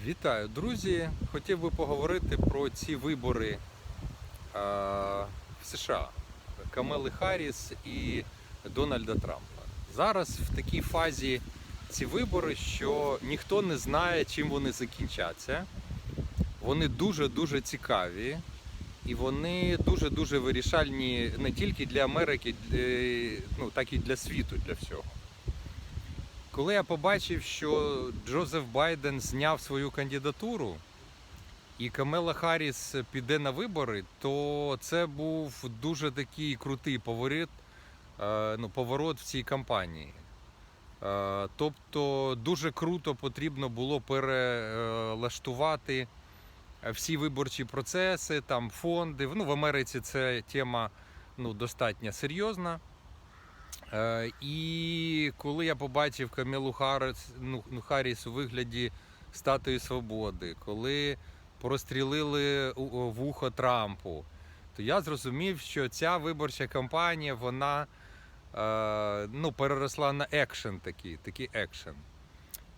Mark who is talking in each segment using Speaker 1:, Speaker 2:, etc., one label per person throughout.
Speaker 1: Вітаю, друзі! Хотів би поговорити про ці вибори е, в США Камели Харріс і Дональда Трампа. Зараз в такій фазі ці вибори, що ніхто не знає, чим вони закінчаться. Вони дуже-дуже цікаві і вони дуже-дуже вирішальні не тільки для Америки, е, ну, так і для світу, для всього. Коли я побачив, що Джозеф Байден зняв свою кандидатуру і Камела Харріс піде на вибори, то це був дуже такий крутий поворот, е, ну, поворот в цій кампанії. Е, Тобто дуже круто потрібно було перелаштувати всі виборчі процеси, там фонди. Ну, в Америці це тема ну, достатньо серйозна. Е, І коли я побачив Камілу Харріс, ну, ну, Харріс у вигляді статуї свободи, коли прострілили вухо Трампу, то я зрозумів, що ця виборча кампанія вона е, ну, переросла на екшен такий, такий екшен.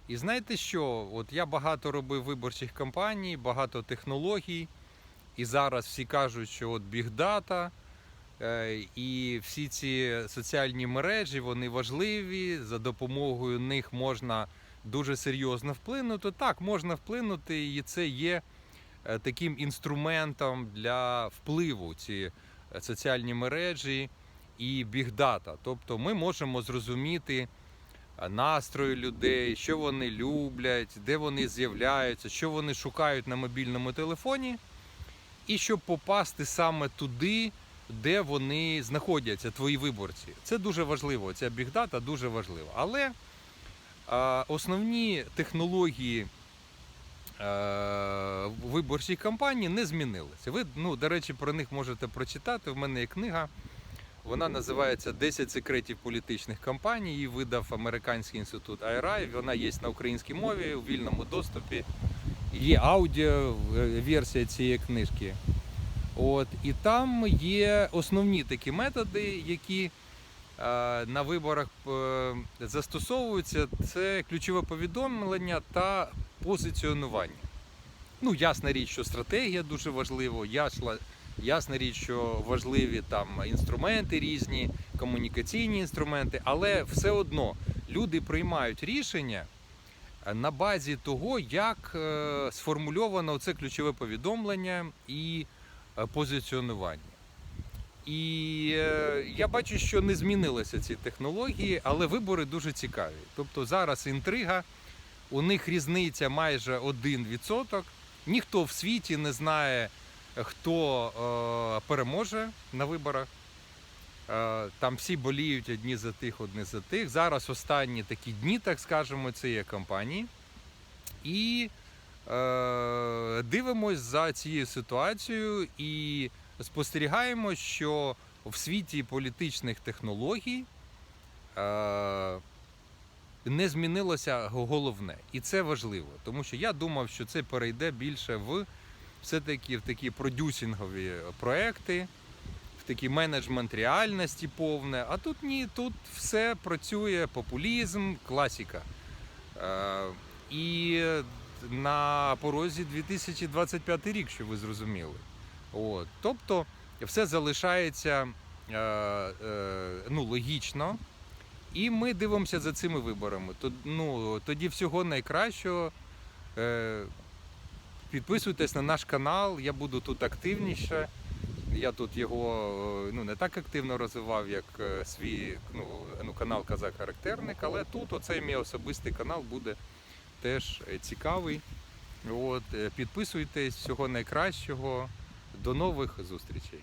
Speaker 1: І знаєте що? От я багато робив виборчих кампаній, багато технологій, і зараз всі кажуть, що от бігдата. Е, І всі ці соціальні мережі вони важливі. За допомогою них можна дуже серйозно вплинути. Так, можна вплинути, і це є е, таким інструментом для впливу ці е, соціальні мережі і бігдата. Тобто ми можемо зрозуміти настрої людей, що вони люблять, де вони з'являються, що вони шукають на мобільному телефоні, і щоб попасти саме туди де вони знаходяться, твої виборці. Це дуже важливо. Ця бігдата дуже важлива. Але основні технології виборчої кампанії не змінилися. Ви, ну, до речі, про них можете прочитати. В мене є книга. Вона називається «10 секретів політичних кампаній. Її видав Американський інститут IRI. Вона є на українській мові у вільному доступі. Є аудіо е, версія цієї книжки. От, і там є основні такі методи, які е, на виборах е, застосовуються. Це ключове повідомлення та позиціонування. Ну, ясна річ, що стратегія дуже важлива, ясна, ясна річ, що важливі там інструменти різні, комунікаційні інструменти, але все одно люди приймають рішення е, на базі того, як сформульовано це ключове повідомлення і позиціонування. І е, я бачу, що не змінилися ці технології, але вибори дуже цікаві. Тобто зараз інтрига, у них різниця майже 1%. Ніхто в світі не знає, хто е, переможе на виборах. Е, Там всі боліють одні за тих, одні за тих. Зараз останні такі дні, так скажемо, це є кампанії. І е, дивимось за цією ситуацією і спостерігаємо, що в світі політичних технологій е, не змінилося головне. І це важливо, тому що я думав, що це перейде більше в все-таки в такі продюсингові проекти, в такий менеджмент реальності повне. А тут ні, тут все працює, популізм, класіка. Е, і на порозі 2025 рік, що ви зрозуміли. От. Тобто все залишається е, е, ну, логічно. І ми дивимося за цими виборами. Тод- ну, тоді всього найкращого. Е, підписуйтесь на наш канал, я буду тут активніше. Я тут його е, ну, не так активно розвивав, як е, свій ну, ну, канал Казак Характерник, але тут оцей мій особистий канал буде теж е, цікавий. От, е, підписуйтесь, всього найкращого. До нових зустрічей.